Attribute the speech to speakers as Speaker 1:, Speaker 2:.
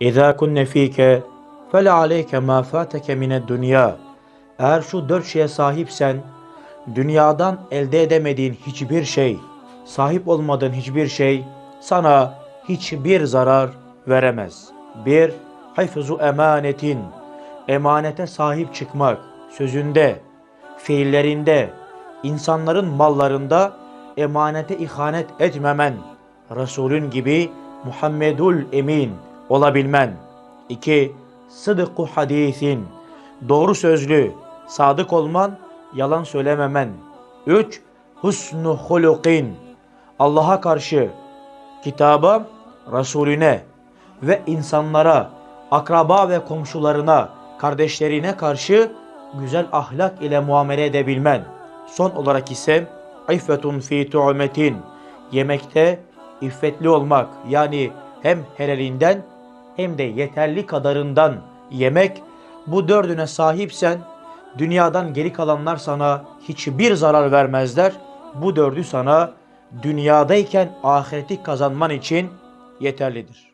Speaker 1: İzâ kunne fîke fele aleyke mâ fâteke mined dünya. Eğer şu dört şeye sahipsen, dünyadan elde edemediğin hiçbir şey, sahip olmadığın hiçbir şey sana hiçbir zarar veremez. Bir, hafızu emanetin, emanete sahip çıkmak, sözünde, fiillerinde, insanların mallarında emanete ihanet etmemen, Resulün gibi Muhammedul Emin olabilmen. 2. Sıdıku hadisin, doğru sözlü, sadık olman, yalan söylememen. 3. Husnu hulukin, Allah'a karşı, kitaba, Resulüne ve insanlara, akraba ve komşularına, kardeşlerine karşı güzel ahlak ile muamele edebilmen. Son olarak ise iffetun fi tu'metin, yemekte iffetli olmak yani hem helalinden hem de yeterli kadarından yemek bu dördüne sahipsen dünyadan geri kalanlar sana hiçbir zarar vermezler. Bu dördü sana dünyadayken ahireti kazanman için yeterlidir.